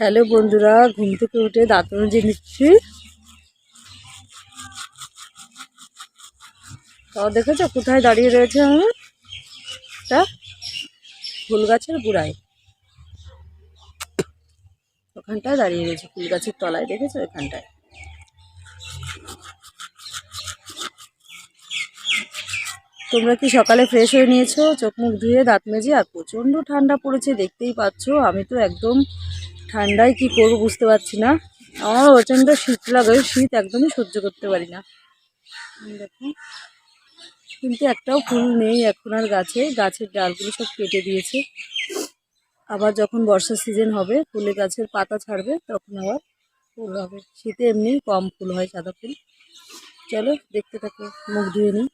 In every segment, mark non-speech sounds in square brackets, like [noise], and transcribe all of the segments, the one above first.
Hello বন্ধুরা, ঘুম থেকে উঠে দাঁত মেজে নিচ্ছি। তাও দেখেছ কোথায় দাঁড়িয়ে রয়েছে আমি? তা ফুল গাছের গোড়ায়। ওখানটায় দাঁড়িয়ে রয়েছে ফুল গাছের তলায়, দেখেছ এখানটায়? তোমরা কি সকালে ফ্রেশ হয়ে নিয়েছো? চোখ মুখ ধুয়ে দাঁত মেজে আর প্রচণ্ড ঠান্ডা পড়েছে, দেখতেই পাচ্ছো। আমি তো একদম ঠান্ডায় কি করব বুঝতে পারছি না। আমার প্রচণ্ড শীত লাগে, শীত একদমই সহ্য করতে পারি না। দেখো। কিন্তু একটাও ফুল নেই এখন আর গাছে। গাছের ডালগুলো সব কেটে দিয়েছে। আবার যখন বর্ষার সিজন হবে, ফুলে গাছের পাতা ছাড়বে, তখন আবার ফুল হবে। শীতে এমনি কম ফুল হয় সাদা ফুল। চলো দেখতে থাকো, মুখ ধুয়ে নিই।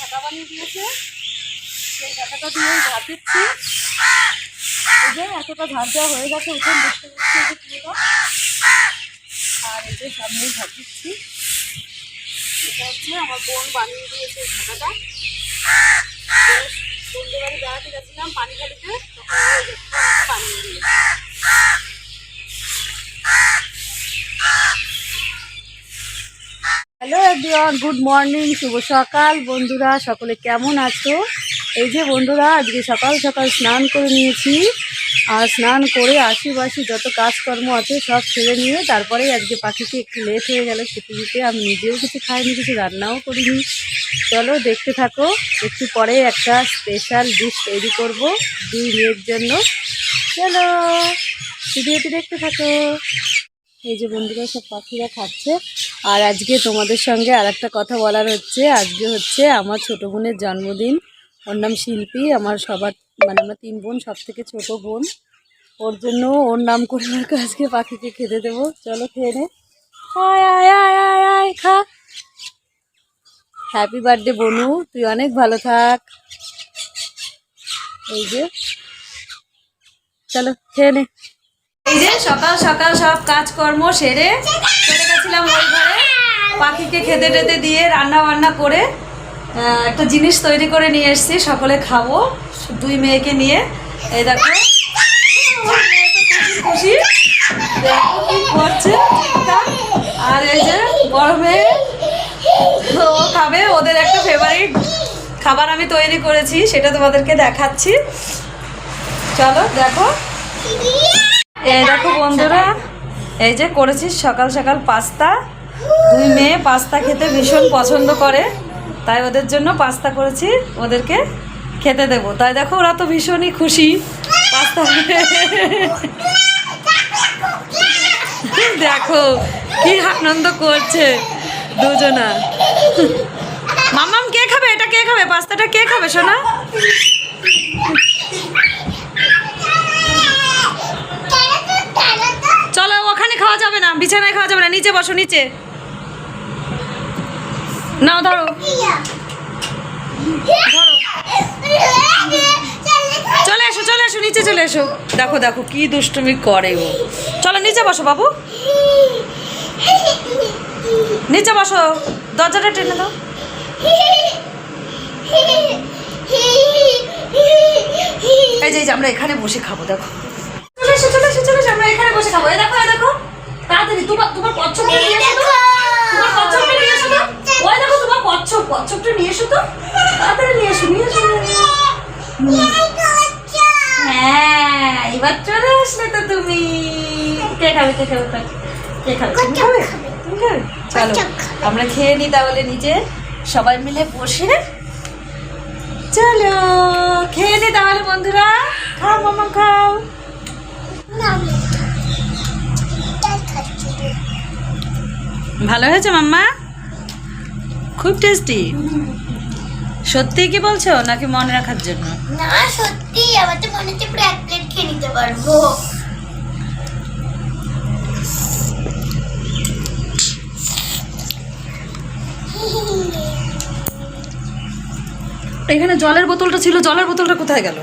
বোন বানিয়ে দিয়েছে। সেই ঝাঁটাটা দিয়ে ঝাঁট দিচ্ছি। এই যে এতটা ঝাঁট দেওয়া হয়ে গেছে, উঠোন দেখতে পাচ্ছি যে পুরোটা। আর এই যে সামনে ঝাঁট দিচ্ছি। এটা হচ্ছে আমার বোন বানিয়ে দিয়েছে ঝাঁটাটা বন্ধু বাড়ি বেড়াতে গেছিলাম পানি খালিতে তখন বানিয়ে দিয়েছে। হ্যালো এভরিওয়ান, গুড মর্নিং, শুভ সকাল। বন্ধুরা, সকলে কেমন আছো? এই যে বন্ধুরা, আজকে সকাল সকাল স্নান করে নিয়েছি। আর স্নান করে আশিবাসি যত কাজকর্ম আছে সব ছেড়ে নিয়ে তারপরে আজকে পাখিকে একটু লেট হয়ে গেল, খেতে দিতে। আমি নিজেও কিছু খাইনি, কিছু রান্নাও করিনি। চলো দেখতে থাকো, একটু পরে একটা স্পেশাল ডিশ তৈরি করব দুই মেয়ের জন্য। চলো, ভিডিওটি দেখতে থাকো। এই যে বন্ধুরা, সব পাখিরা খাচ্ছে। আর আজকে তোমাদের সঙ্গে আর একটা কথা বলার হচ্ছে। আজকে হচ্ছে আমার ছোটো বোনের জন্মদিন। ওর নাম শিল্পী। আমার সবার মানে আমার তিন বোন সব থেকে ছোটো বোন। ওর জন্য ওর নাম করে আজকে পাখিকে খেতে দেবো। চলো খেয়ে নে। আয় আয় আয় খা। হ্যাপি বার্থডে বনু। তুই অনেক ভালো থাক। এই যে। চলো, খেয়ে নে। এই যে সকাল সকাল সব কাজকর্ম সেরে চলে গেছিলাম পাখিকে খেতে টেতে দিয়ে রান্না বান্না করে একটা জিনিস তৈরি করে নিয়ে এসেছি, সকলে খাব, দুই মেয়েকে নিয়ে। এই দেখো, খুশি করছে আর এই যে বড় মেয়ে, ও খাবে, ওদের একটা ফেভারিট খাবার আমি তৈরি করেছি, সেটা তোমাদেরকে দেখাচ্ছি। চলো, দেখো। এই দেখো বন্ধুরা, এই যে করেছি সকাল সকাল পাস্তা। দুই মেয়ে পাস্তা খেতে ভীষণ পছন্দ করে, তাই ওদের জন্য পাস্তা করেছি, ওদেরকে খেতে দেব। তাই দেখো, ওরা তো ভীষণই খুশি পাস্তা দেখো, কি আনন্দ করছে দুজনা। মামাম কে খাবে? এটা কে খাবে? পাস্তাটা কে খাবে, সোনা? চলো, ওখানে খাওয়া যাবে না, বিছানায় খাওয়া যাবে না, নিচে বসো, নিচে। নাও, ধরো। চলে এসো চলে এসো, নিচে চলে এসো। দেখো দেখো, কি দুষ্টুমি করে ও। চলো, নিচে বসো, বাবু। নিচে বসো। দরজাটা টেনে দাও। এই যে এই যে, আমরা এখানে বসে খাব, দেখো। চলে এসো চলে এসো চলে এসো, আমরা এখানে বসে খাব। এই দেখো এই দেখো। তাড়াতাড়ি, তোমার তোমার পছন্দ তোমার কচ্ছপটা নিয়ে এসো তো। ওই দেখো তোমার কচ্ছপ কচ্ছপটা নিয়ে এসো তো। তাড়াতাড়ি নিয়ে এসো নিয়ে এসো। হ্যাঁ এবার চলে আসলে তো তুমি। কে খাবে কে খাবে? কে খাবে? তুমি খাবে তুমি খাবে? চলো আমরা খেয়ে নিই তাহলে নিজে। সবাই মিলে বসে চলো খেয়ে নি তাহলে বন্ধুরা। খাও মামা খাও। ভালো হয়েছে মাম্মা? খুব টেস্টি সত্যি কি বলছো নাকি মনে রাখার জন্য? না সত্যি আমার তো মনে হচ্ছে পুরো এক প্লেট খেয়ে নিতে পারব। এখানে জলের বোতলটা ছিল জলের বোতলটা কোথায় গেল?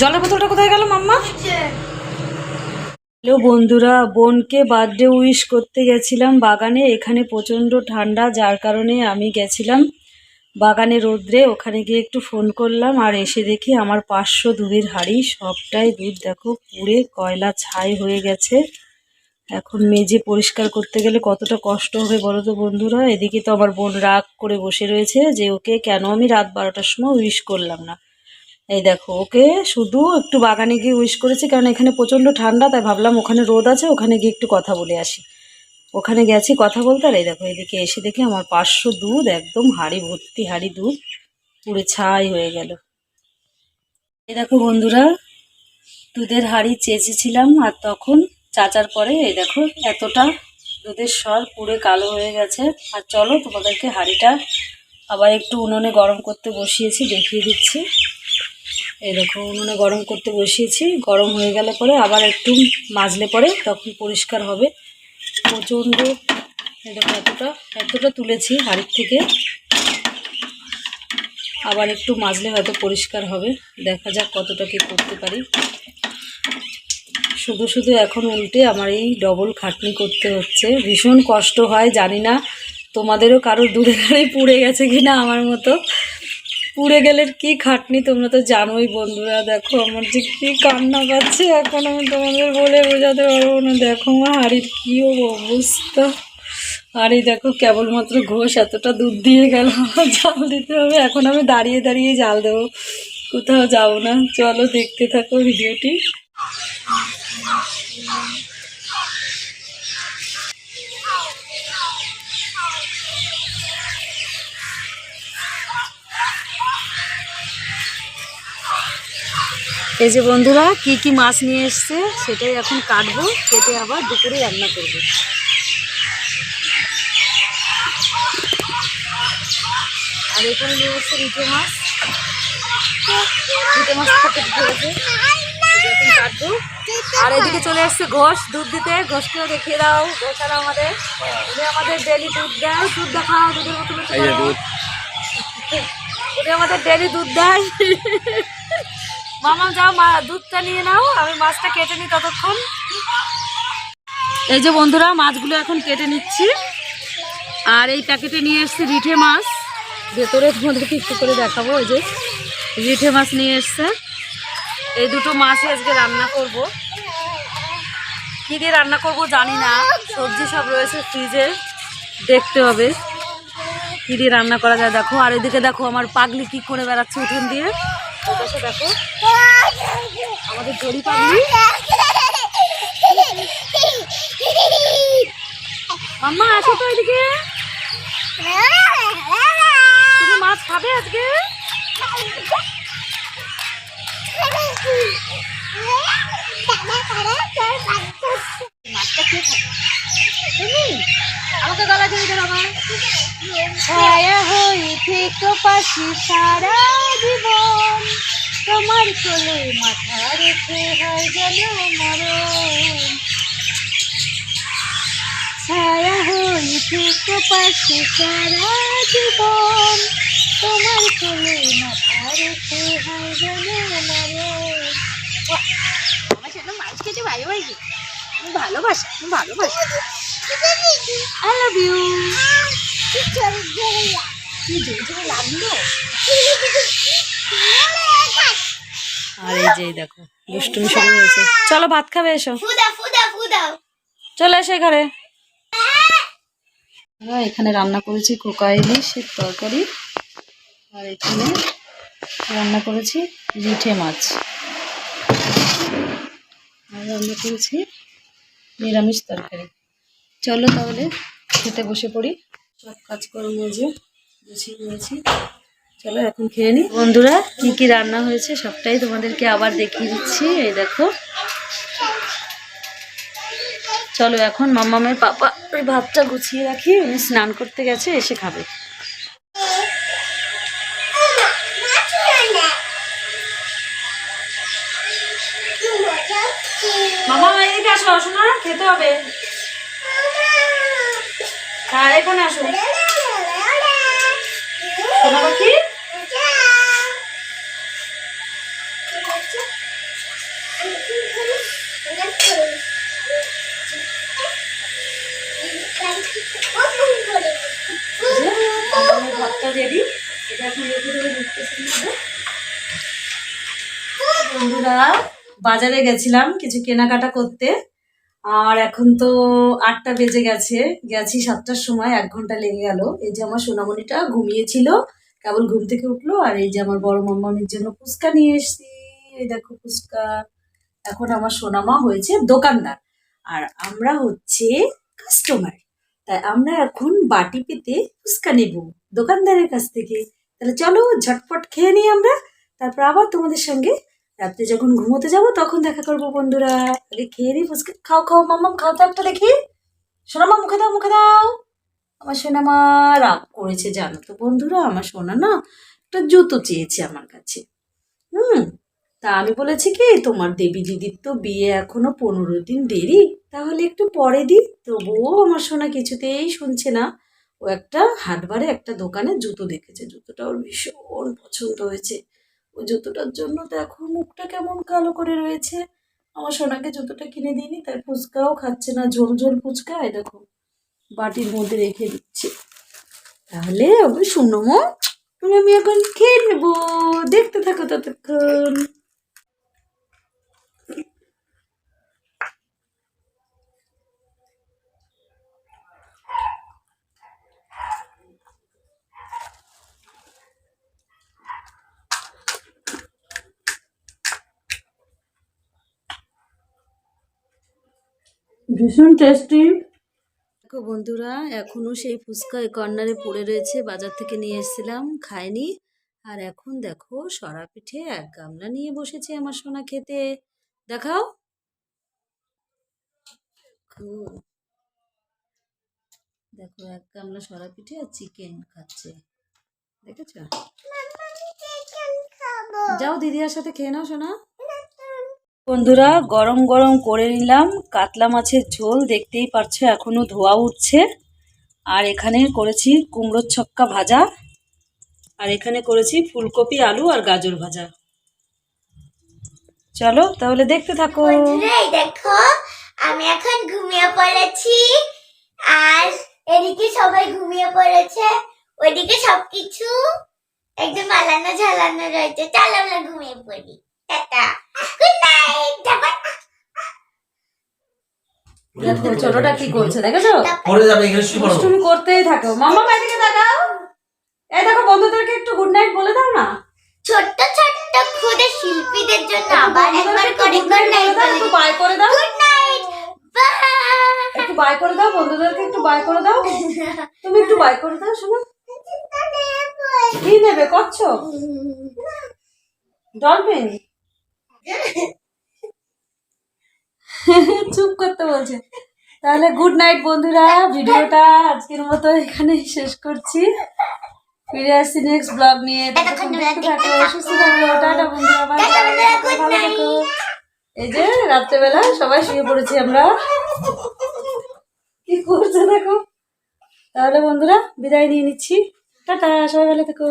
জলের বোতলটা কোথায় গেল মাম্মা? হ্যালো বন্ধুরা, বোনকে বার্থডে উইশ করতে গেছিলাম বাগানে। এখানে প্রচণ্ড ঠান্ডা, যার কারণে আমি গেছিলাম বাগানে রোদ্রে। ওখানে গিয়ে একটু ফোন করলাম আর এসে দেখি আমার পাঁচশো দুধের হাঁড়ি, সবটাই দুধ। দেখো, পুড়ে কয়লা ছাই হয়ে গেছে। এখন মেজে পরিষ্কার করতে গেলে কতটা কষ্ট হবে বলো তো বন্ধুরা? এদিকে তো আমার বোন রাগ করে বসে রয়েছে যে ওকে কেন আমি রাত বারোটার সময় উইশ করলাম না। এই দেখো, ওকে শুধু একটু বাগানে গিয়ে উইশ করেছি, কারণ এখানে প্রচণ্ড ঠান্ডা, তাই ভাবলাম ওখানে রোদ আছে, ওখানে গিয়ে একটু কথা বলে আসি। ওখানে গেছি কথা বলতে, আর এই দেখো, এদিকে এসে দেখি আমার পাঁচশো দুধ, একদম হাঁড়ি ভর্তি হাঁড়ি দুধ পুড়ে ছাই হয়ে গেল। এই দেখো বন্ধুরা, দুধের হাঁড়ি চেঁচেছিলাম, আর তখন চাচার পরে, এই দেখো, এতটা দুধের স্বর পুড়ে কালো হয়ে গেছে। আর চলো, তোমাদেরকে হাঁড়িটা আবার একটু উনুনে গরম করতে বসিয়েছি, দেখিয়ে দিচ্ছি। দেখো উনুনে গরম করতে বসিয়েছি। গরম হয়ে গেলে পরে আবার একটু মাজলে পরে তখন পরিষ্কার হবে। প্রচণ্ড দেখো এতটা এতটা তুলেছি হাড়ির থেকে। আবার একটু মাজলে হয়তো পরিষ্কার হবে। দেখা যাক কতটা কি করতে পারি। শুধু শুধু এখন উল্টে আমার এই ডবল খাটনি করতে হচ্ছে। ভীষণ কষ্ট হয়, জানি না তোমাদেরও কারোর দূরে গাড়ি পুড়ে গেছে কি না আমার মতো। পুড়ে গেলে কি খাটনি তোমরা তো জানোই বন্ধুরা। দেখো আমার যে কি কান্না পাচ্ছে, এখন আমি তোমাদের বলে বোঝাতে পারব না। দেখো আমার হাড়ির কী অবস্থা। আর এই দেখো কেবলমাত্র ঘোষ, এতটা দুধ দিয়ে গেল জাল দিতে হবে। এখন আমি দাঁড়িয়ে দাঁড়িয়ে জাল দেবো। কোথাও যাব না। চলো দেখতে থাকো ভিডিওটি। এই যে বন্ধুরা কি কি মাছ নিয়ে এসছে সেটাই এখন কাটবো কেটে আবার দুপুরে রান্না করব। আর এখানে নিয়ে এসছে রিটে মাছ। রিটে মাছ ধরেছে কাটবো। আর এদিকে চলে এসছে ঘোষ দুধ দিতে। ঘোষকেও দেখিয়ে দাও ঘোষ আমাদের। উনি আমাদের ডেলি দুধ দেয়। দুধ দেখাও দুধের মতো উনি আমাদের ডেলি দুধ দেয়। মামা, যাও, মা, দুধটা নিয়ে নাও, আমি মাছটা কেটে নিই ততক্ষণ। এই যে বন্ধুরা, মাছগুলো এখন কেটে নিচ্ছি। আর এই প্যাকেটে নিয়ে এসছি রিঠে মাছ। ভেতরে তোমাদেরকে একটু করে দেখাবো, এই যে রিঠে মাছ নিয়ে এসছে। এই দুটো মাছই আজকে রান্না করব। কী দিয়ে রান্না করব জানি না। সবজি সব রয়েছে ফ্রিজে, দেখতে হবে। কী দিয়ে রান্না করা যায় দেখো। আর এদিকে দেখো, আমার পাগলি কি করে বেড়াচ্ছে উঠোন দিয়ে। ওপাশে দেখো। আমাদের জড়ি পাগলি মাম্মা, আসো তো এদিকে। মাছ খাবে আজকে? মাছটা কে খাবে তুমি আমাকে গলা ধরে ধরো আমার। হয়ে থেকো পাশে সারা জীবন। তোমার কোলে মাথা রেখে হয় যেন মরণ। ছায়া থেকো পাশে সারা জীবন। তোমার কোলে মাথা রেখে হয় যেন মরণ। আমার সেটা মাছ খেতে ভালোবাসি ভালোবাসি। আই লাভ ইউ কি জোরে লাগল [laughs] আর এই যে দেখো, দুষ্টুমি শুরু হয়েছে। চলো ভাত খাবে, এসো। চলে এসো এখানে। এখানে রান্না করেছি কোকা ইলিশের তরকারি। আর এখানে রান্না করেছি রিঠে মাছ। আর রান্না করেছি নিরামিষ তরকারি। চলো তাহলে খেতে বসে পড়ি। সব কাজকর্ম যে গুছিয়ে নিয়েছি। চলো এখন খেয়ে নিই বন্ধুরা, কি কি রান্না হয়েছে সবটাই তোমাদেরকে আবার দেখিয়ে দিচ্ছি, এই দেখো। চলো এখন মাম্মামের পাপা ওই ভাতটা গুছিয়ে রাখি, উনি স্নান করতে গেছে, এসে খাবে। মামা না, খেতে হবে। হ্যাঁ এখানে আসো। সোনা বন্ধুরা, বাজারে গেছিলাম কিছু কেনাকাটা করতে। আর এখন তো আটটা বেজে গেছে। গেছি সাতটার সময়, এক ঘণ্টা লেগে গেল। এই যে আমার সোনামণিটা ঘুমিয়েছিল, কেবল ঘুম থেকে উঠল। আর এই যে আমার বড় মামির জন্য ফুচকা নিয়ে এসছি। এই দেখো ফুচকা। এখন আমার সোনামা হয়েছে দোকানদার। আর আমরা হচ্ছে কাস্টমার তাই আমরা এখন বাটি পেতে ফুচকা নেব দোকানদারের কাছ থেকে। তাহলে চলো ঝটপট খেয়ে নিই আমরা। তারপর আবার তোমাদের সঙ্গে রাত্রে যখন ঘুমোতে যাব তখন দেখা করব বন্ধুরা। আগে খেয়ে নিই ফুচকা খাও খাও, মাম্মাম, খাও তো একটা দেখি। সোনামা, মুখে দাও মুখে দাও। আমার সোনামা রাগ করেছে, জানো তো বন্ধুরা। আমার সোনা না একটা জুতো চেয়েছে আমার কাছে। হুম তা আমি বলেছি কি, তোমার দেবী দিদির তো বিয়ে এখনও পনেরো দিন দেরি। তাহলে একটু পরে দিই। তবুও আমার সোনা কিছুতেই শুনছে না। ও একটা হাটবারে একটা দোকানে জুতো দেখেছে। জুতোটা ওর ভীষণ পছন্দ হয়েছে। ওই জুতোটার জন্য দেখো মুখটা কেমন কালো করে রয়েছে। আমার সোনাকে জুতোটা কিনে দিইনি, তাই ফুচকাও খাচ্ছে না। ঝোল ঝোল ফুচকা দেখো, বাটির মধ্যে রেখে দিচ্ছে। তাহলে ওই শুনো তুমি আমি এখন খেয়ে নেব দেখতে থাকো ততক্ষণ। ভীষণ টেস্টি দেখো বন্ধুরা এখনও সেই ফুচকা এই কর্নারে পড়ে রয়েছে বাজার থেকে নিয়ে এসেছিলাম খাইনি। আর এখন দেখো সরা পিঠে এক গামলা নিয়ে বসেছে আমার সোনা খেতে। দেখাও। দেখো এক গামলা সরা পিঠে আর চিকেন খাচ্ছে। দেখেছ? যাও দিদিয়ার সাথে খেয়ে নাও সোনা। বন্ধুরা, গরম গরম করে নিলাম। কাতলা মাছের ঝোল দেখতেই পারছ, এখনও ধোয়া উঠছে। আর এখানে করেছি কুমড়োর ছক্কা ভাজা। আর এখানে করেছি ফুলকপি, আলু আর গাজর ভাজা। চলো, তাহলে দেখতে থাকো। দেখো, আমি এখন ঘুমিয়ে পড়েছি। আর এদিকে সবাই ঘুমিয়ে পড়েছে। ওইদিকে সবকিছু একদম আলানো ঝালানো রয়েছে। চল আমরা ঘুমিয়ে পড়ি। টাটা। ছোটটা কি করছে দেখেছ? পড়ে যাবে এখানে শুয়ে পড়ো। দুষ্টুমি করতেই থাকো। মাম্মা তাকাও এই দেখো বন্ধুদেরকে একটু গুড নাইট বলে দাও না। ছোট্ট ছোট্ট ক্ষুদে শিল্পীদের জন্য আবার একবার করে গুড নাইট একটু বাই করে দাও। গুড নাইট একটু বাই করে দাও বন্ধুদেরকে একটু বাই করে দাও। তুমি একটু বাই করে দাও শোনো। [laughs] কি নেবে করছ? [laughs] ডলফিন? [laughs] চুপ করতে বলছে। তাহলে গুড নাইট বন্ধুরা ভিডিওটা আজকের মতো এখানে শেষ করছি। ফিরে আসছি নেক্সট ব্লগ নিয়ে। ততক্ষণ দেখতে থাকো সুস্থ থাকো টাটা বন্ধুরা bye bye, ভালো থাকো। এই যে রাত্রেবেলা সবাই শুয়ে পড়েছি আমরা। কি করছে দেখো? তাহলে বন্ধুরা বিদায় নিয়ে নিচ্ছি। টাটা সবাই ভালো থেকো।